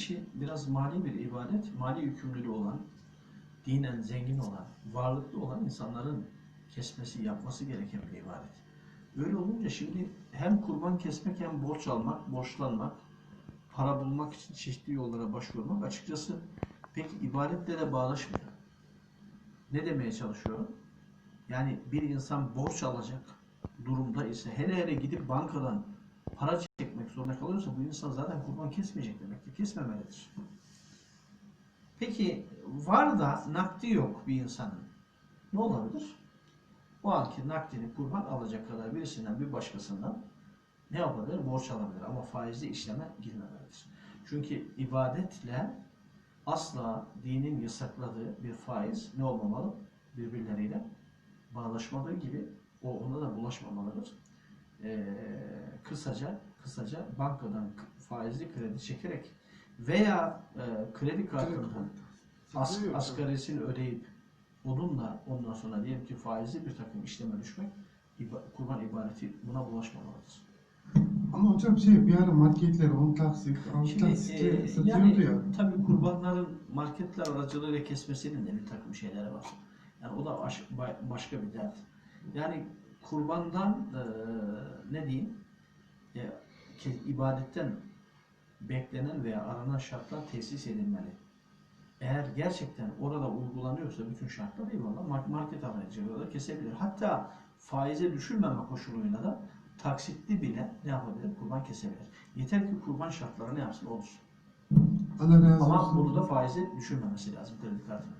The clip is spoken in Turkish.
işi biraz mali bir ibadet, mali yükümlülüğü olan, dinen zengin olan, varlıklı olan insanların kesmesi, yapması gereken bir ibadet. Öyle olunca şimdi hem kurban kesmek hem borç almak, borçlanmak, para bulmak için çeşitli yollara başvurmak açıkçası pek ibadetle de bağlaşmıyor. Ne demeye çalışıyorum? Yani bir insan borç alacak durumda ise hele hele gidip bankadan para çekmek zorunda kalıyorsa bu insan zaten kurban kesmeyecek demektir. Kesmemelidir. Peki var da nakdi yok bir insanın. Ne olabilir? O anki nakdini kurban alacak kadar birisinden bir başkasından ne yapabilir? Borç alabilir ama faizli işleme girmemelidir. Çünkü ibadetle asla dinin yasakladığı bir faiz ne olmamalı? Birbirleriyle bağlaşmadığı gibi o ona da bulaşmamalıdır. Kısaca kısaca bankadan faizli kredi çekerek veya e, kredi kartından as, asgarisini ödeyip onunla ondan sonra diyelim ki faizli bir takım işleme düşmek iba- kurban ibadeti buna bulaşmamalıdır. Ama hocam şey bir ara marketler 10 taksit, 6 Şimdi taksitle e, satıyordu yani ya. tabii kurbanların marketler aracılığıyla kesmesinin de bir takım şeyleri var. Yani o da baş- ba- başka bir dert. Yani kurbandan e, ne diyeyim ibadetten beklenen veya aranan şartlar tesis edilmeli. Eğer gerçekten orada uygulanıyorsa bütün şartlar eyvallah mar- market aracılığıyla da kesebilir. Hatta faize düşürmeme koşuluyla da taksitli bile ne yapabilir? Kurban kesebilir. Yeter ki kurban şartları ne yapsın olsun. Allah razı Ama bunu da faize düşürmemesi lazım kredi kartının.